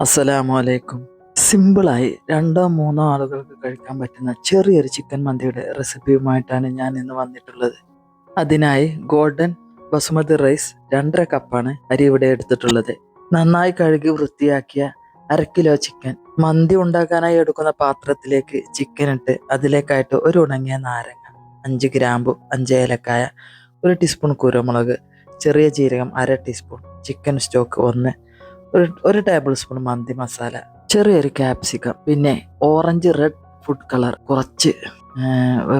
അസ്സലാമു അലൈക്കും സിമ്പിളായി രണ്ടോ മൂന്നോ ആളുകൾക്ക് കഴിക്കാൻ പറ്റുന്ന ചെറിയൊരു ചിക്കൻ മന്തിയുടെ റെസിപ്പിയുമായിട്ടാണ് ഞാൻ ഇന്ന് വന്നിട്ടുള്ളത്. അതിനായി ഗോൾഡൻ ബസുമതി റൈസ് രണ്ടര കപ്പാണ് അരി ഇവിടെ എടുത്തിട്ടുള്ളത്. നന്നായി കഴുകി വൃത്തിയാക്കിയ അര കിലോ ചിക്കൻ. മന്തി ഉണ്ടാക്കാനായി എടുക്കുന്ന പാത്രത്തിലേക്ക് ചിക്കൻ ഇട്ട് അതിലേക്കായിട്ട് ഒരു ഉണങ്ങിയ നാരങ്ങ അഞ്ച് ഗ്രാമ്പു അഞ്ച് ഏലക്കായ ഒരു ടീസ്പൂൺ കുരുമുളക് ചെറിയ ജീരകം അര ടീസ്പൂൺ ചിക്കൻ സ്റ്റോക്ക് ഒന്ന് ഒരു ടേബിൾ സ്പൂൺ മന്തി മസാല ചെറിയൊരു ക്യാപ്സിക്കം പിന്നെ ഓറഞ്ച് റെഡ് ഫുഡ് കളർ കുറച്ച്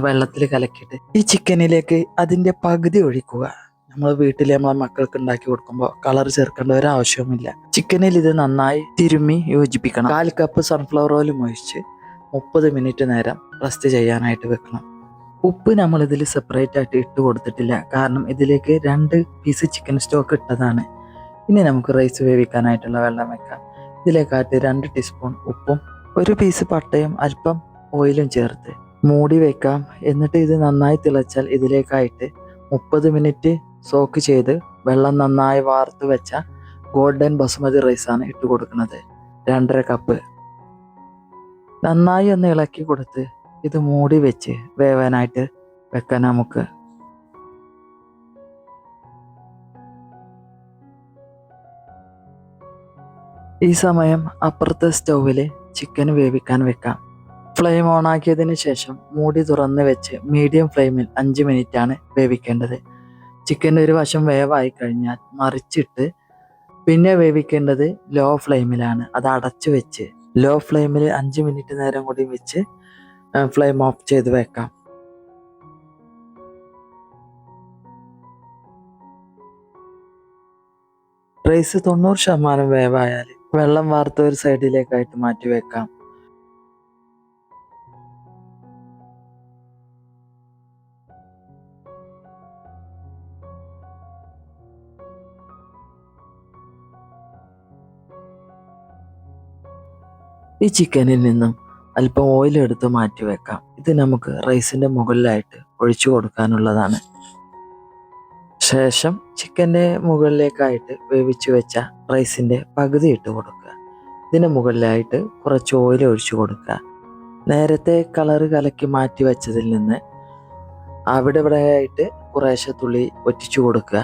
വെള്ളത്തിൽ കലക്കിയിട്ട് ഈ ചിക്കനിലേക്ക് അതിന്റെ പകുതി ഒഴിക്കുക. നമ്മൾ വീട്ടിൽ നമ്മളെ മക്കൾക്ക് ഉണ്ടാക്കി കൊടുക്കുമ്പോൾ കളർ ചേർക്കേണ്ട ഒരു ആവശ്യവുമില്ല. ചിക്കനിൽ ഇത് നന്നായി തിരുമ്മി യോജിപ്പിക്കണം. കാൽ കപ്പ് സൺഫ്ലവർ ഓയിൽ ഒഴിച്ച് മുപ്പത് മിനിറ്റ് നേരം റെസ്റ്റ് ചെയ്യാനായിട്ട് വെക്കണം. ഉപ്പ് നമ്മൾ ഇതിൽ സെപ്പറേറ്റ് ആയിട്ട് ഇട്ട് കൊടുത്തിട്ടില്ല. കാരണം ഇതിലേക്ക് രണ്ട് പീസ് ചിക്കൻ സ്റ്റോക്ക് ഇട്ടതാണ്. ഇനി നമുക്ക് റൈസ് വേവിക്കാനായിട്ടുള്ള വെള്ളം വെക്കാം. ഇതിലേക്കായിട്ട് രണ്ട് ടീസ്പൂൺ ഉപ്പും ഒരു പീസ് പട്ടയും അല്പം ഓയിലും ചേർത്ത് മൂടി വെക്കാം. എന്നിട്ട് ഇത് നന്നായി തിളച്ചാൽ ഇതിലേക്കായിട്ട് മുപ്പത് മിനിറ്റ് സോക്ക് ചെയ്ത് വെള്ളം നന്നായി വാർത്ത് വെച്ച ഗോൾഡൻ ബസുമതി റൈസാണ് ഇട്ട് കൊടുക്കുന്നത്. രണ്ടര കപ്പ് നന്നായി ഒന്ന് ഇളക്കി കൊടുത്ത് ഇത് മൂടി വെച്ച് വേവാനായിട്ട് വെക്കാൻ നമുക്ക്. ഈ സമയം അപ്പുറത്തെ സ്റ്റൗവിൽ ചിക്കൻ വേവിക്കാൻ വെക്കാം. ഫ്ലെയിം ഓൺ ആക്കിയതിന് ശേഷം മൂടി തുറന്ന് വെച്ച് മീഡിയം ഫ്ലെയിമിൽ അഞ്ച് മിനിറ്റ് ആണ് വേവിക്കേണ്ടത്. ചിക്കൻ ഒരു വശം വേവായി കഴിഞ്ഞാൽ മറിച്ചിട്ട് പിന്നെ വേവിക്കേണ്ടത് ലോ ഫ്ലെയിമിലാണ്. അത് അടച്ചു വെച്ച് ലോ ഫ്ലെയിമിൽ അഞ്ച് മിനിറ്റ് നേരം കൂടി വെച്ച് ഫ്ലെയിം ഓഫ് ചെയ്ത് വെക്കാം. റൈസ് തൊണ്ണൂറ് ശതമാനം വേവായാൽ വെള്ളം വാർത്ത ഒരു സൈഡിലേക്കായിട്ട് മാറ്റി വെക്കാം. ഈ ചിക്കനിൽ നിന്നും അല്പം ഓയിൽ എടുത്ത് മാറ്റി വെക്കാം. ഇത് നമുക്ക് റൈസിന്റെ മുകളിലായിട്ട് ഒഴിച്ചു കൊടുക്കാനുള്ളതാണ്. ശേഷം ചിക്കന്റെ മുകളിലേക്കായിട്ട് വേവിച്ച് വെച്ച റൈസിന്റെ പകുതി ഇട്ട് കൊടുക്കുക. ഇതിന് മുകളിലായിട്ട് കുറച്ച് ഓയിൽ ഒഴിച്ചു കൊടുക്കുക. നേരത്തെ കളറ് കലക്കി മാറ്റി വെച്ചതിൽ നിന്ന് അവിടെ ഇവിടെ ആയിട്ട് കുറേശ്ശെ തുള്ളി ഒറ്റിച്ചു കൊടുക്കുക.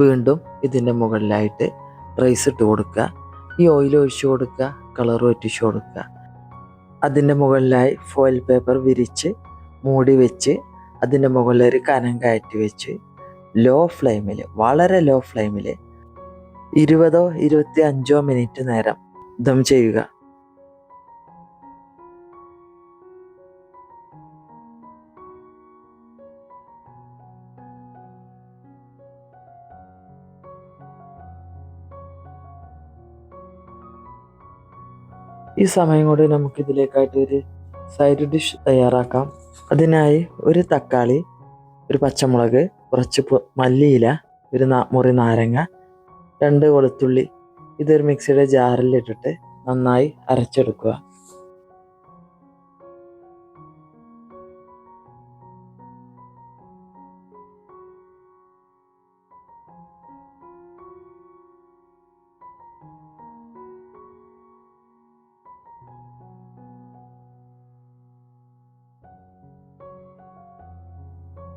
വീണ്ടും ഇതിന്റെ മുകളിലായിട്ട് റൈസ് ഇട്ട് കൊടുക്കുക. ഈ ഓയിൽ ഒഴിച്ചു കൊടുക്കുക കളർ ഒറ്റിച്ചു കൊടുക്കുക. അതിന്റെ മുകളിലായി ഫോയിൽ പേപ്പർ വിരിച്ച് മൂടി വെച്ച് അതിന്റെ മുകളിൽ ഒരു കനം കയറ്റി വെച്ച് ലോ ഫ്ലെയിമിൽ വളരെ ലോ ഫ്ലെയിമിൽ ഇരുപതോ ഇരുപത്തി അഞ്ചോ മിനിറ്റ് നേരം ദം ചെയ്യുക. ഈ സമയം കൊണ്ട് നമുക്കിതിലേക്കായിട്ട് ഒരു സൈഡ് ഡിഷ് തയ്യാറാക്കാം. അതിനായി ഒരു തക്കാളി ഒരു പച്ചമുളക് കുറച്ച് മല്ലിയില ഒരു മുറി നാരങ്ങ രണ്ട് വെളുത്തുള്ളി. ഇതൊരു മിക്സിയുടെ ജാറിൽ ഇട്ടിട്ട് നന്നായി അരച്ചെടുക്കുക.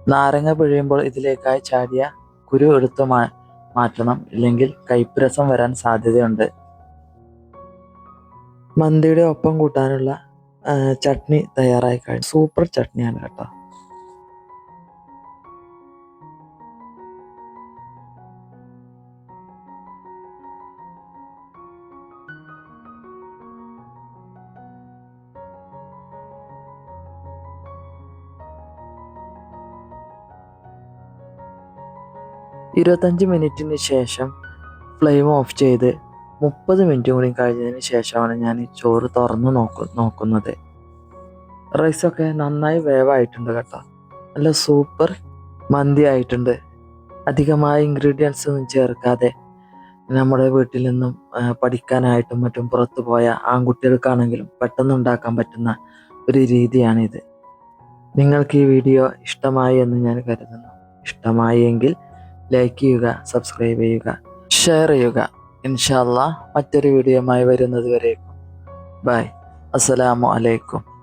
നാരങ്ങ പിഴിയുമ്പോൾ ഇതിലേക്കായി ചാടിയ കുരു എടുത്തു മാ മാറ്റണം. ഇല്ലെങ്കിൽ കൈപ്പുരസം വരാൻ സാധ്യതയുണ്ട്. മന്തിയുടെ ഒപ്പം കൂട്ടാനുള്ള ചട്നി തയ്യാറായി കഴിഞ്ഞു. സൂപ്പർ ചട്നിയാണ് കേട്ടോ. ഇരുപത്തഞ്ച് മിനിറ്റിന് ശേഷം ഫ്ലെയിം ഓഫ് ചെയ്ത് മുപ്പത് മിനിറ്റ് കൂടി കഴിഞ്ഞതിന് ശേഷമാണ് ഞാൻ ചോറ് തുറന്ന് നോക്കു നോക്കുന്നത്. റൈസൊക്കെ നന്നായി വേവായിട്ടുണ്ട് കേട്ടോ. നല്ല സൂപ്പർ മന്തി ആയിട്ടുണ്ട്. അധികമായ ഇൻഗ്രീഡിയൻസ് ഒന്നും ചേർക്കാതെ നമ്മുടെ വീട്ടിൽ നിന്നും പഠിക്കാനായിട്ടും മറ്റും പുറത്തു പോയ ആൺകുട്ടികൾക്കാണെങ്കിലും പെട്ടെന്ന് ഉണ്ടാക്കാൻ പറ്റുന്ന ഒരു രീതിയാണിത്. നിങ്ങൾക്ക് ഈ വീഡിയോ ഇഷ്ടമായി എന്ന് ഞാൻ കരുതുന്നു. ഇഷ്ടമായി എങ്കിൽ ലൈക്ക് ചെയ്യുക സബ്സ്ക്രൈബ് ചെയ്യുക ഷെയർ ചെയ്യുക. ഇൻഷാല്ല മറ്റൊരു വീഡിയോയുമായി വരുന്നത് വരേക്കും. ബൈ അസ്സലാമു അലൈക്കും.